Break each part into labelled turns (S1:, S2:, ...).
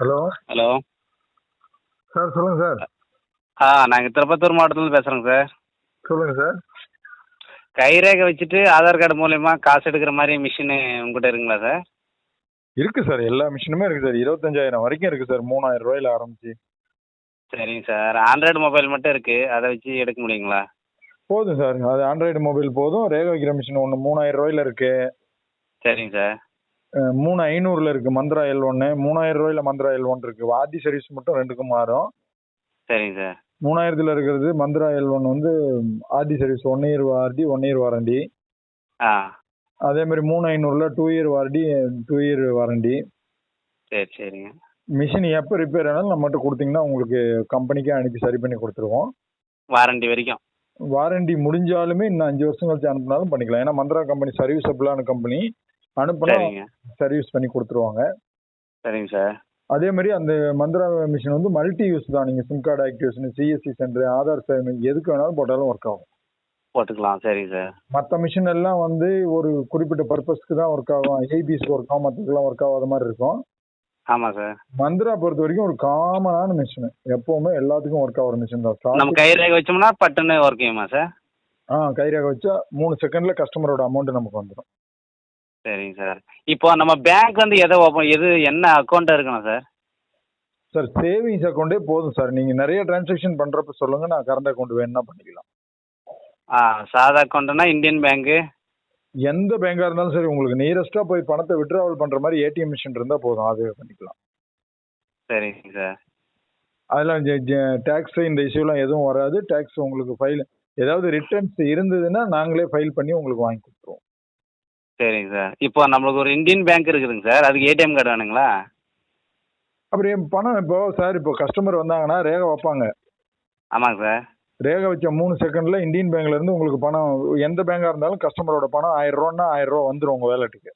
S1: hello hello sir சொல்லுங்க sir
S2: ஆ நாங்கள் திருப்பத்தூர் மாவட்டத்துலேருந்து பேசுகிறோங்க சார் சொல்லுங்க சார் கைரேகை வச்சுட்டு ஆதார் கார்டு மூலயமா காசு எடுக்கிற மாதிரி மிஷினு உங்ககிட்ட இருக்குங்களா சார்
S1: இருக்கு சார் எல்லா மிஷினுமே இருக்கு சார் இருபத்தஞ்சாயிரம் வரைக்கும் இருக்கு சார் மூணாயிரம் ரூபாயில ஆரம்பிச்சு
S2: சரிங்க சார் ஆண்ட்ராய்டு மொபைல் மட்டும் இருக்கு அதை வச்சு எடுக்க முடியுங்களா
S1: போதும் சார் அது ஆண்ட்ராய்டு மொபைல் போதும் ரேக வைக்கிற மிஷின் ஒன்று மூணாயிரம் ரூபாயில இருக்கு சரிங்க சார் மூணு ஐநூறுல இருக்கு மந்த்ரா எல் ஒன்று மூணாயிரம் ரூபாயில மந்த்ரா எல் ஒன் இருக்கு வாதி சர்வீஸ் மட்டும் ரெண்டுக்கும் மாறும் சரி சார் மூணாயிரத்துல இருக்கிறது மந்த்ரா எல் ஒன் வந்து ஆதி service one year warranty one year warranty அதே மாதிரி மூணு ஐநூறுல two year warranty two year warranty சரி சரிங்க மிஷின் எப்போ ரிப்பேர் ஆனாலும் நம்ம மட்டும் கொடுத்தீங்கன்னா உங்களுக்கு கம்பெனிக்கே அனுப்பி சரி பண்ணி கொடுத்துருவோம்
S2: வாரண்டி வரைக்கும்
S1: வாரண்டி முடிஞ்சாலுமே இன்னும் அஞ்சு வருஷம் கழிச்சு அனுப்பினாலும் பண்ணிக்கலாம் ஏன்னா மந்த்ரா கம்பெனி சர்வீஸபிளான கம்பெனி அனுப்பினா சர்வீஸ் பண்ணி கொடுத்துருவாங்க சரிங்க சார் அதே மாதிரி அந்த மந்திரா மிஷின் வந்து மல்டி யூஸ் தான் நீங்கள் SIM card activation CSC centre Aadhaar சேவை எதுக்கு வேணாலும் போட்டாலும் ஒர்க் ஆகும்
S2: போட்டுக்கலாம் சரிங்க சார்
S1: மற்ற மிஷின் எல்லாம் வந்து ஒரு குறிப்பிட்ட பர்பஸ்க்கு தான் ஒர்க் ஆகும் ஏபிஸ்க்கு ஒர்க் ஆகும் மற்றதுக்கெல்லாம் ஒர்க் ஆகாத மாதிரி இருக்கும் ஆமாம் சார் மந்திரா பொறுத்த வரைக்கும் ஒரு காமனான மிஷின் எப்போவுமே எல்லாத்துக்கும் ஒர்க் ஆகிற மிஷின்
S2: தான் நம்ம கைரேகை வச்சோம்னா பட்டுன்னு ஒர்க் ஆகுமா சார்
S1: ஆ கைரேகை வச்சா மூணு செகண்டில் கஸ்டமரோட அமௌண்ட் நமக்கு வந்துடும்
S2: சரிங்க சார் இப்போ நம்ம பேங்க் வந்து எதை ஓப்பன் எது என்ன அக்கௌண்ட்டாக இருக்கணும் சார்
S1: சார் சேவிங்ஸ் அக்கௌண்ட்டே போதும் சார் நீங்கள் நிறைய டிரான்சாக்ஷன் பண்ணுறப்ப சொல்லுங்கள் நான் கரண்ட் அக்கௌண்ட் வேணும்னா பண்ணிக்கலாம்
S2: ஆ சாதா அக்கௌண்ட்டுனா இந்தியன் பேங்க்கு
S1: எந்த பேங்காக இருந்தாலும் சரி உங்களுக்கு நியரஸ்ட்டாக போய் பணத்தை விட்ராவல் பண்ணுற மாதிரி ஏடிஎம் மிஷின் இருந்தால் போதும் அது பண்ணிக்கலாம்
S2: சரிங்க சார்
S1: அதெல்லாம் டேக்ஸ் இந்த இஷ்யூலாம் எதுவும் வராது டேக்ஸ் உங்களுக்கு ஃபைல் ஏதாவது ரிட்டர்ன்ஸ் இருந்ததுன்னா நாங்களே ஃபைல் பண்ணி உங்களுக்கு வாங்கி கொடுத்துருவோம்
S2: சரிங்க சார் இப்போ நம்மளுக்கு ஒரு இந்தியன் பேங்க் இருக்குதுங்க சார் அதுக்கு ஏடிஎம் கார்டு வேணுங்களா
S1: அப்படி பணம் இப்போ சார் இப்போ கஸ்டமர் வந்தாங்கன்னா ரேகை வைப்பாங்க ஆமாங்க சார் ரேகை வச்ச மூணு செகண்ட்ல இந்தியன் பேங்க்ல இருந்து உங்களுக்கு பணம் எந்த பேங்கா இருந்தாலும் கஸ்டமரோட பணம் ஆயிரம் ரூபான்னா ஆயிரம் ரூபா வந்துடும் உங்க வேலட்டுக்கு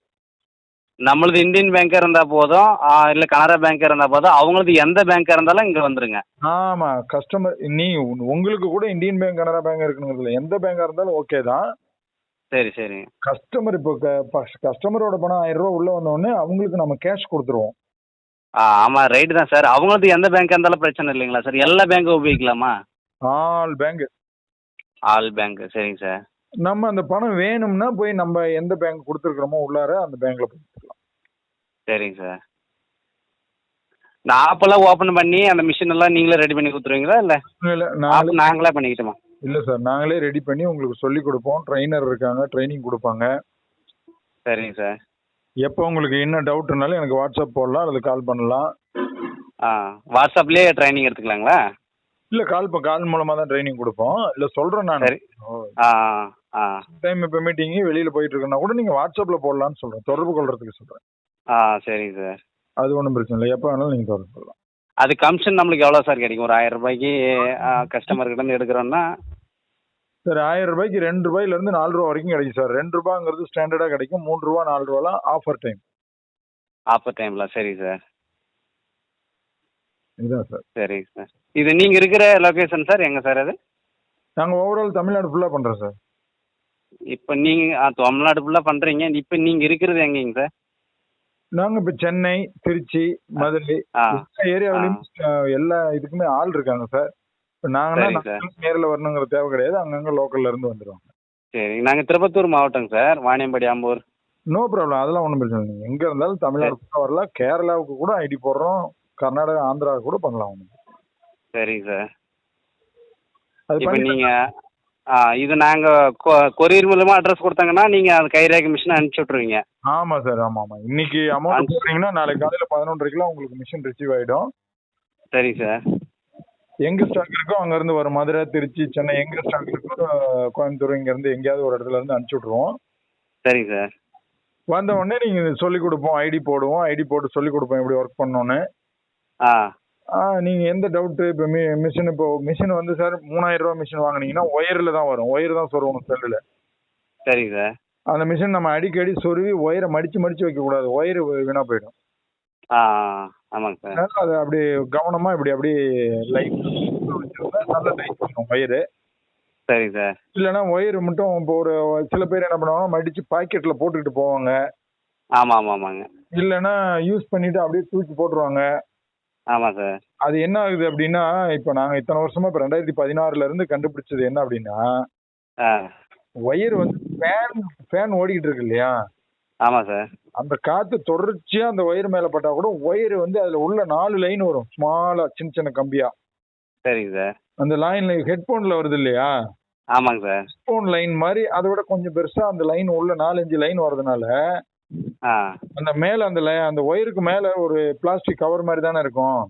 S2: நம்மளது இந்தியன் பேங்காக இருந்தால் போதும் இல்லை கனரா பேங்காக இருந்தால் போதும் அவங்களது எந்த பேங்காக இருந்தாலும் இங்கே வந்துருங்க
S1: ஆமாம் கஸ்டமர் நீ உங்களுக்கு கூட இந்தியன் பேங்க் கனரா பேங்க் இருக்கணுங்கிறது எந்த பேங்காக இருந்தாலும் ஓகே தான் சரி சரி கஸ்டமர் இப்போ கஸ்டமரோட பணம் ஆயிரம் ரூபா உள்ள வந்தோடனே அவங்களுக்கு நம்ம கேஷ் கொடுத்துருவோம்
S2: ஆமா ரைட் தான் சார் அவங்களுக்கு எந்த பேங்க் இருந்தாலும் பிரச்சனை இல்லைங்களா சார் எல்லா பேங்க்கும் உபயோகிக்கலாமா
S1: ஆல் பேங்க்
S2: ஆல் பேங்க் சரிங்க சார்
S1: நம்ம அந்த பணம் வேணும்னா போய் நம்ம எந்த பேங்க் கொடுத்துருக்குறோமோ உள்ளார அந்த பேங்க்ல கொடுத்துக்கலாம்
S2: சரிங்க சார் நான் ஆப்பெல்லாம் ஓப்பன் பண்ணி அந்த மிஷின் எல்லாம் நீங்களே ரெடி பண்ணி கொடுத்துருவீங்களா இல்லை
S1: நாங்களே பண்ணிக்கிட்டோமா இல்லை சார் நாங்களே ரெடி பண்ணி உங்களுக்கு சொல்லி கொடுப்போம் ட்ரைனர் இருக்காங்க ட்ரைனிங் கொடுப்பாங்க சரிங்க சார் எப்போ உங்களுக்கு என்ன டவுட்னாலும் எனக்கு வாட்ஸ்அப் போடலாம் அல்லது கால் பண்ணலாம்
S2: ஆ வாட்ஸ்அப்லேயே ட்ரைனிங் எடுத்துக்கலாங்களா
S1: இல்லை கால் இப்போ கால் மூலமாக தான் ட்ரைனிங் கொடுப்போம் இல்லை சொல்கிறேன் நான் டைம் இப்போ மீட்டிங் வெளியில் போயிட்டு கூட நீங்கள் வாட்ஸ்அப்பில் போடலான்னு சொல்கிறேன் தொடர்பு கொள்றதுக்கு சொல்கிறேன்
S2: ஆ சரிங்க சார்
S1: அது ஒன்றும் பிரச்சனை இல்லை எப்போ வேணாலும் நீங்கள் தொடர்பு கொள்ளலாம்
S2: அது கமிஷன் நம்மளுக்கு எவ்வளோ சார் கிடைக்கும் ஒரு ஆயிரம் ரூபாய்க்கு கஸ்டமர்கிட்ட எடுக்கிறோன்னா
S1: சார் ஆயிரம் ரூபாய்க்கு ரெண்டு ரூபாயிலேருந்து நாலு ரூபா வரைக்கும் கிடைக்கும் சார் ரெண்டு ரூபாங்கிறது ஸ்டாண்டர்டாக கிடைக்கும் மூணு ரூபா நாலு ரூபாலாம் ஆஃபர் டைம்
S2: ஆஃபர் டைம்ல சரி சார் இதுதான் சார் சரி சார் இது நீங்கள் இருக்கிற லொக்கேஷன் சார் எங்கே சார் அது
S1: நாங்கள் ஓவரால் தமிழ்நாடு ஃபுல்லாக பண்ணுறோம் சார்
S2: இப்போ நீங்கள் தமிழ்நாடு ஃபுல்லாக பண்ணுறீங்க இப்போ நீங்கள் இருக்கிறது எங்கேங்க சார்
S1: நாங்க இப்ப சென்னை திருச்சி மதுரை ஏரியாவிலும் எல்லா இதுக்குமே ஆள் இருக்காங்க சார் இப்ப நேரில் வரணுங்கிற தேவை கிடையாது அங்கங்க லோக்கல்ல இருந்து வந்துருவாங்க
S2: சரி நாங்க திருப்பத்தூர் மாவட்டம் sir Vaniyambadi Ambur
S1: no problem அதெல்லாம் ஒன்றும் பிரச்சனை இல்லை எங்க இருந்தாலும் தமிழ்நாடு கூட வரலாம் கேரளாவுக்கு கூட ஐடி போடுறோம் கர்நாடகா ஆந்திராவுக்கு கூட பண்ணலாம்
S2: சரிங்க சார் அது நீங்க ஆ இது நாங்கள் கொ கொரியர் மூலமா அட்ரஸ் கொடுத்தாங்கன்னா நீங்கள் அந்த கைரேகை மிஷினை அனுப்பிச்சி விட்ருவீங்க
S1: ஆமா சார் ஆமா ஆமா இன்னைக்கு அமௌண்ட் போடுறீங்கன்னா நாளைக்கு காலையில பதினொன்றரைக்குலாம் உங்களுக்கு மிஷின் ரிசீவ் ஆயிடும் சரி சார் எங்க ஸ்டாக் இருக்கோ அங்க இருந்து வர மதுரை திருச்சி சென்னை எங்க ஸ்டாக் இருக்கோ கோயம்புத்தூர் இங்க இருந்து எங்கேயாவது ஒரு இடத்துல இருந்து அனுப்பிச்சு விட்ருவோம் சரி சார் வந்த உடனே நீங்க சொல்லி கொடுப்போம் ஐடி போடுவோம் ஐடி போட்டு சொல்லி கொடுப்போம் எப்படி ஒர்க் பண்ணணும்னு ஆ ஆ நீங்க எந்த டவுட்டு இப்போ மி மிஷின் இப்போ மிஷின் வந்து சார் மூணாயிரம் ரூபா மிஷின் வாங்குனீங்கன்னா ஒயர்ல தான் வரும் ஒயர் தான் சொருவணும் செல்லுல சரி சார் அந்த மிஷின் நம்ம அடிக்கடி சொருவி ஒயரை மடிச்சு வைக்க வைக்கக்கூடாது ஒயர் வீணா போயிடும் ஆமாங்க சார் அது அப்படி கவனமா இப்படி அப்படி லைட் நல்ல லைட் பண்ணும் ஒயரு சரி சார் இல்லைன்னா ஒயர் மட்டும் இப்போ ஒரு சில பேர் என்ன பண்ணுவாங்க மடிச்சு பாக்கெட்ல போட்டுக்கிட்டு போவாங்க
S2: ஆமா ஆமா ஆமாங்க
S1: இல்லைன்னா யூஸ் பண்ணிட்டு அப்படியே தூக்கி போட்டுருவாங்க ஆமா சார் அது என்ன ஆகுது அப்படின்னா இப்ப நாங்க இத்தனை வருஷமா இப்போ ரெண்டாயிரத்தி பதினாறுல இருந்து கண்டுபிடிச்சது என்ன அப்படின்னா ஒயர் வந்து ஃபேன் ஃபேன் ஓடிக்கிட்டு இருக்கு இல்லையா ஆமா சார் அந்த காத்து தொடர்ச்சியா அந்த ஒயர் மேல பட்டா கூட ஒயர் வந்து அதுல உள்ள நாலு லைன் வரும் ஸ்மாலா சின்ன சின்ன கம்பியா சரிங்க சார் அந்த லைன்ல ஹெட்போன்ல வருது இல்லையா ஆமாங்க சார் ஹெட்போன் லைன் மாதிரி அதை விட கொஞ்சம் பெருசா அந்த லைன் உள்ள நாலஞ்சு லைன் வர்றதுனால அந்த மேல அந்த அந்த ஒயருக்கு மேல ஒரு பிளாஸ்டிக் கவர் மாதிரி தானே இருக்கும்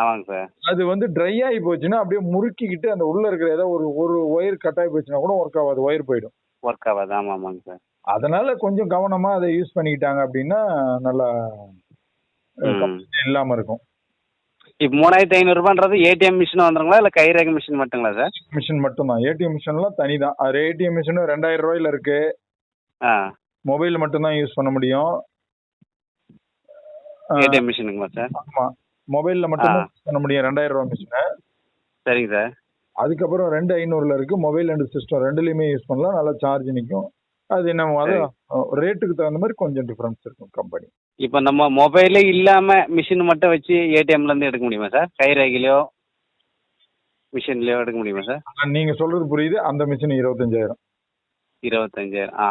S1: ஆமாங்க சார் அது வந்து ட்ரை ஆகி போச்சுன்னா அப்படியே முறுக்கிக்கிட்டு அந்த உள்ள இருக்கிற ஏதோ ஒரு ஒரு ஒயர் கட் ஆகி போச்சுன்னா கூட ஒர்க் ஆகாது ஒயர் போயிடும்
S2: ஒர்க் ஆகாது ஆமா ஆமாங்க சார்
S1: அதனால கொஞ்சம் கவனமா அதை யூஸ் பண்ணிக்கிட்டாங்க அப்படின்னா நல்லா இல்லாம இருக்கும்
S2: இப்போ மூணாயிரத்தி ஐநூறுபான்றது ஏடிஎம் மிஷின் வந்துருங்களா இல்லை கைரேக மிஷின் மட்டுங்களா சார்
S1: மிஷின் மட்டும் தான் ஏடிஎம் மிஷின்லாம் தனி தான் அது ஏடிஎம் மிஷினும் ரெண்டாயிரம் ரூபாயில இருக்கு மொபைல் மட்டும்தான் யூஸ் பண்ண முடியும்
S2: ஏடிஎம் மிஷினுங்களா சார் ஆமா
S1: மொபைல்ல மட்டும் யூஸ் பண்ண முடியும் ரெண்டாயிரம் ரூபா மிஷினு சரிங்க சார் அதுக்கப்புறம் ரெண்டு ஐநூறுல இருக்கு மொபைல் அண்ட் சிஸ்டம் ரெண்டுலையுமே யூஸ் பண்ணலாம் நல்லா சார்ஜ் நிற்கும் அது என்ன அது ரேட்டுக்கு தகுந்த மாதிரி கொஞ்சம் டிஃபரன்ஸ் இருக்கும் கம்பெனி
S2: இப்போ நம்ம மொபைலே இல்லாம மிஷின் மட்டும் வச்சு ஏடிஎம்ல இருந்து எடுக்க முடியுமா சார் கை ரேகிலையோ மிஷின்லயோ எடுக்க முடியுமா சார்
S1: நீங்க சொல்றது புரியுது அந்த மிஷின் இருபத்தஞ்சாயிரம்
S2: இருபத்தஞ்சாயிரம் ஆ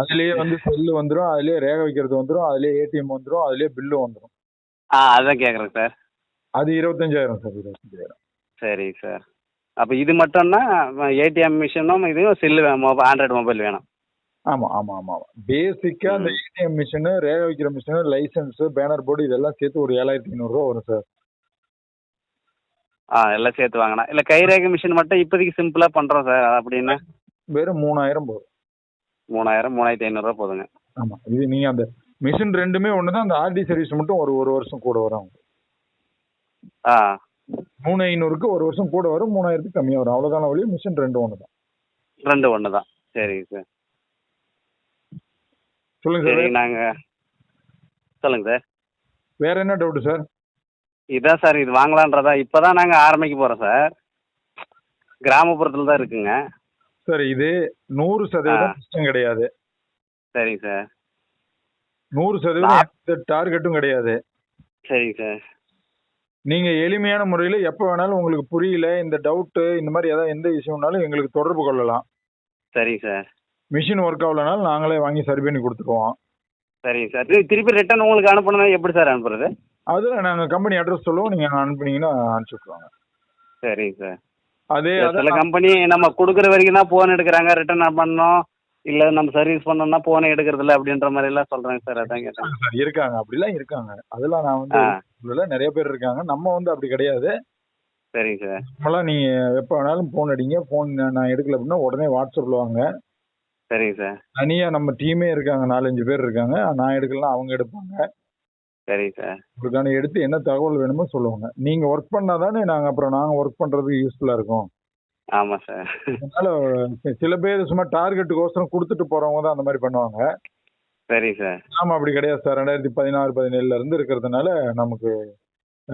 S1: அதுலயே வந்து செல்லு வந்துரும் அதுலயே ரேக வைக்கிறது வந்துரும் அதுலயே ஏடிஎம் வந்துரும் அதுலயே பில்லு வந்துரும்
S2: ஆ அதான் கேக்குறேன் சார்
S1: அது இருபத்தஞ்சாயிரம் சார் இருபத்தஞ்சாயிரம்
S2: சரி சார் அப்போ இது மட்டும்னா ஏடிஎம் மிஷினும் இதுவும் செல்லு ஆண்ட்ராய்டு மொபைல் வேணும்
S1: ஆமா ஆமா ஆமா ஆமா பேசிக்கா அந்த ஏடிஎம் மிஷினு ரேக வைக்கிற மிஷினு லைசன்ஸ் பேனர் போர்டு இதெல்லாம் சேர்த்து ஒரு ஏழாயிரத்தி ஐநூறுரூவா வரும் சார்
S2: ஆ எல்லாம் சேர்த்து வாங்கினா இல்லை கைரேக மிஷின் மட்டும் இப்போதைக்கு சிம்பிளா பண்றோம் சார் அப்படின்னா
S1: வெறும் மூணாயிரம் போதும்
S2: மூணாயிரம் மூணாயிரத்தி ஐநூறுரூவா போதுங்க
S1: ஆமாம் இது நீங்கள் அந்த மிஷின் ரெண்டுமே ஒன்று தான் அந்த ஆர்டி சர்வீஸ் மட்டும் ஒரு ஒரு வருஷம் கூட வரும் ஆ மூணு ஐநூறுக்கு ஒரு வருஷம் கூட வரும் மூணாயிரத்துக்கு கம்மியாக வரும் அவ்வளோதான வழி மிஷின் ரெண்டு ஒன்று தான்
S2: ரெண்டு ஒன்று தான் சரிங்க சார்
S1: சொல்லுங்க சார் நாங்கள் சொல்லுங்க சார் வேற என்ன டவுட் சார்
S2: இதான் சார் இது வாங்கலான்றதா இப்போ தான் நாங்கள் ஆரம்பிக்க போகிறோம் சார் கிராமப்புறத்தில் தான் இருக்குங்க
S1: சார் இது நூறு சதவீதம் கஷ்டம் கிடையாது சரி சார் நூறு சதவீதம் டார்கெட்டும் கிடையாது சரி சார் நீங்க எளிமையான முறையில எப்ப வேணாலும் உங்களுக்கு புரியல இந்த டவுட்டு இந்த மாதிரி ஏதாவது எந்த விஷயம்னாலும் எங்களுக்கு தொடர்பு கொள்ளலாம் சரி சார் மிஷின் ஒர்க் ஆகலனாலும் நாங்களே வாங்கி சரி பண்ணி கொடுத்துருவோம்
S2: சரிங்க சார் திருப்பி ரிட்டர்ன் உங்களுக்கு அனுப்பணும் எப்படி சார் அனுப்புறது
S1: அதுல நாங்கள் கம்பெனி அட்ரஸ் சொல்லுவோம் நீங்கள் அனுப்புனீங்கன்னா அனுப்பிச்சுட்ருவாங்க
S2: சரி சார் அதே சில கம்பெனி நம்ம கொடுக்குற வரைக்கும் தான் போன் எடுக்கிறாங்க ரிட்டர்ன் பண்ணோம் இல்ல நம்ம சர்வீஸ் பண்ணோம்னா போனே எடுக்கிறது இல்ல அப்படின்ற மாதிரி எல்லாம் சொல்றாங்க சார் அதான்
S1: கேட்டேன் இருக்காங்க அப்படிலாம் இருக்காங்க அதெல்லாம் நான் வந்து நிறைய பேர் இருக்காங்க நம்ம வந்து அப்படி கிடையாது சரிங்க சார் நம்மளாம் நீங்க எப்போ வேணாலும் போன் அடிங்க போன் நான் எடுக்கல அப்படின்னா உடனே வாட்ஸ்அப்ல வாங்க சரிங்க சார் தனியா நம்ம டீமே இருக்காங்க நாலஞ்சு பேர் இருக்காங்க நான் எடுக்கலாம் அவங்க எடுப்பாங்க சரிங்க சார் உங்களுக்கான எடுத்து என்ன தகவல் வேணுமோ சொல்லுவாங்க நீங்க ஒர்க் பண்ணால் தானே நாங்கள் அப்புறம் நாங்கள் ஒர்க் பண்ணுறதுக்கு யூஸ்ஃபுல்லாக இருக்கும் ஆமாம் சார் அதனால சில பேர் சும்மா டார்கெட்டுக்கோசரம் கொடுத்துட்டு போறவங்க தான் அந்த மாதிரி பண்ணுவாங்க சரி சார் நாம அப்படி கிடையாது சார் ரெண்டாயிரத்தி பதினாறு பதினேழுல இருந்து இருக்கிறதுனால நமக்கு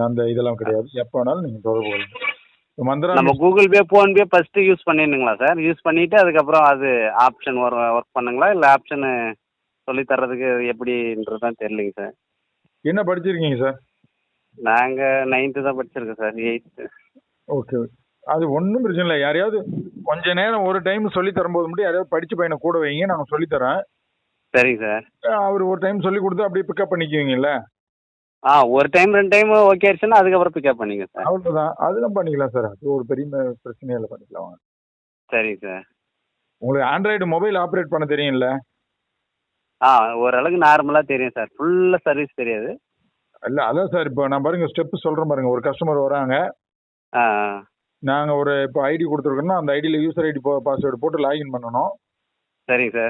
S1: அந்த இதெல்லாம் கிடையாது எப்போ வேணாலும் நீங்க தொடர்பு கொள்ளுங்க
S2: மந்திரா நம்ம Google Pay PhonePe first use பண்ணிடணுங்களா சார் யூஸ் பண்ணிவிட்டு அதுக்கப்புறம் அது ஆப்ஷன் வரும் ஒர்க் பண்ணுங்களா இல்லை ஆப்ஷனு சொல்லி தர்றதுக்கு எப்படின்றதுதான் தெரியலைங்க சார்
S1: என்ன படிச்சிருக்கீங்க சார்
S2: நாங்க நைன்த்து தான் படிச்சிருக்கோம் சார் எயித்து
S1: ஓகே அது ஒன்றும் பிரச்சனை இல்லை யாரையாவது கொஞ்ச நேரம் ஒரு டைம் சொல்லி தரும்போது மட்டும் யாரையாவது படிச்சு பையனை கூட வைங்க நாங்கள் சொல்லித்தரேன் சரிங்க சார் அவர் ஒரு டைம் சொல்லி கொடுத்து அப்படியே பிக்கப் பண்ணிக்குவீங்கல்ல
S2: ஆ ஒரு டைம் ரெண்டு டைம் ஓகே ஆயிடுச்சுன்னா அதுக்கப்புறம் பிக்கப் பண்ணிங்க
S1: சார் தான் அதெல்லாம் பண்ணிக்கலாம் சார் அது ஒரு பெரிய பிரச்சனையில பண்ணிக்கலாம் சரி சரிங்க சார் உங்களுக்கு ஆண்ட்ராய்டு மொபைல் ஆப்ரேட் பண்ண தெரியும்ல
S2: ஆ ஓரளவுக்கு நார்மலாக தெரியும் சார் ஃபுல்லாக சர்வீஸ் தெரியாது
S1: இல்லை அதான் சார் இப்போ நான் பாருங்க ஸ்டெப்பு சொல்கிறேன் பாருங்க ஒரு கஸ்டமர் வராங்க ஆ நாங்கள் ஒரு இப்போ ஐடி கொடுத்துருக்கோம்னா அந்த ஐடியில் யூசர் ஐடி பாஸ்வேர்டு போட்டு லாகின் பண்ணணும் சரிங்க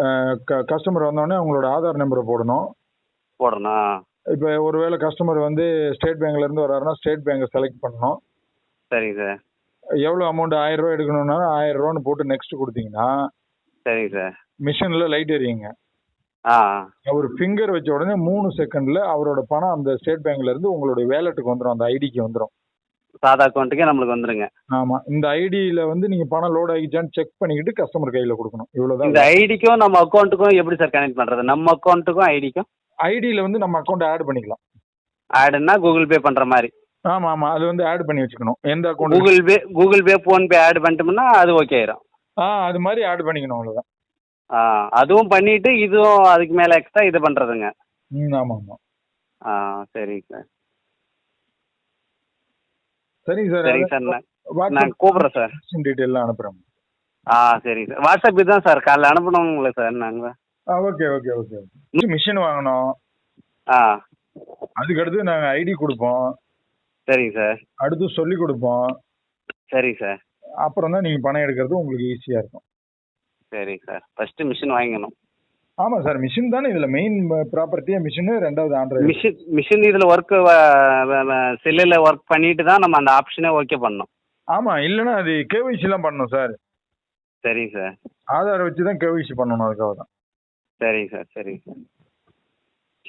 S1: சார் க கஸ்டமர் வந்தோடனே உங்களோட ஆதார் நம்பரை போடணும் போடணும் இப்போ ஒருவேளை கஸ்டமர் வந்து ஸ்டேட் பேங்க்ல இருந்து ஸ்டேட் பேங்கை செலக்ட் பண்ணணும் சரிங்க சார் எவ்வளோ அமௌண்ட் ஆயிரம் ரூபா எடுக்கணும்னா ஆயிரம் ரூபான்னு போட்டு நெக்ஸ்ட் கொடுத்தீங்கன்னா சரிங்க சார் மிஷினில் லைட் எரியுங்க அவர் ஃபிங்கர் வச்ச உடனே மூணு செகண்ட்ல அவரோட பணம் அந்த ஸ்டேட் பேங்க்ல இருந்து உங்களுடைய வேலெட்டுக்கு வந்துடும் அந்த ஐடிக்கு வந்துடும்
S2: சாதா அக்கௌண்ட்டுக்கே நம்மளுக்கு வந்துருங்க
S1: ஆமா இந்த ஐடியில வந்து நீங்க பணம் லோட் ஆகிச்சான்னு செக் பண்ணிக்கிட்டு கஸ்டமர் கையில கொடுக்கணும்
S2: இவ்வளவுதான் இந்த ஐடிக்கும் நம்ம அக்கௌண்ட்டுக்கும் எப்படி சார் கனெக்ட் பண்றது நம்ம அக்கௌண்ட்டுக்கும் ஐடிக்கும்
S1: ஐடியில வந்து நம்ம அக்கௌண்ட் ஆட் பண்ணிக்கலாம்
S2: ஆடுன்னா கூகுள் பே பண்ற மாதிரி
S1: ஆமா ஆமா அது வந்து ஆட் பண்ணி வச்சுக்கணும் எந்த account
S2: Google Pay Google Pay PhonePe add பண்ணிட்டோம்னா அது ஓகே ஆயிரும்
S1: ஆ அது மாதிரி ஆட் பண்ணிக்கணும் அவ்வளவுதான்
S2: ஆ அதுவும் பண்ணிட்டு இதுவும் அதுக்கு மேலே எக்ஸ்ட்ரா இது பண்ணுறதுங்க
S1: ம் ஆமாம் ஆமாம்
S2: ஆ சரிங்க சார்
S1: சரிங்க சார் சரிங்க சார்
S2: நான் நான் கூப்பிட்றேன் சார்
S1: டீட்டெயிலாம் அனுப்புகிறேன்
S2: ஆ சரி சார் வாட்ஸ்அப் இதுதான் சார் காலைல அனுப்பணும்ல சார் நாங்கள்
S1: ஓகே ஓகே ஓகே மிஷின் வாங்கணும் ஆ அதுக்கு அடுத்து நாங்கள் ஐடி கொடுப்போம் சரிங்க சார் அடுத்து சொல்லி கொடுப்போம் சரிங்க சார் அப்புறம் தான் நீங்கள் பணம் எடுக்கிறது உங்களுக்கு ஈஸியாக இருக்கும்
S2: சரி சார் ஃபர்ஸ்ட் மிஷின் வாங்கணும்
S1: ஆமா சார் மிஷின் தானே இதுல மெயின் ப்ராப்பர்ட்டியே மிஷின் ரெண்டாவது ஆண்ட்ராய்டு
S2: மிஷின் மிஷின் இதுல ஒர்க் செல்லுல ஒர்க் பண்ணிட்டு தான் நம்ம அந்த ஆப்ஷனே ஓகே பண்ணணும்
S1: ஆமா இல்லனா அது கேவிசி எல்லாம் பண்ணணும் சார் சரிங்க சார் ஆதார் வச்சு தான் கேவிசி பண்ணணும் அதுக்காக தான்
S2: சரிங்க சார் சரிங்க சார்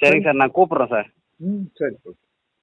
S2: சரிங்க சார் நான் கூப்பிடுறேன் சார் ம் சரி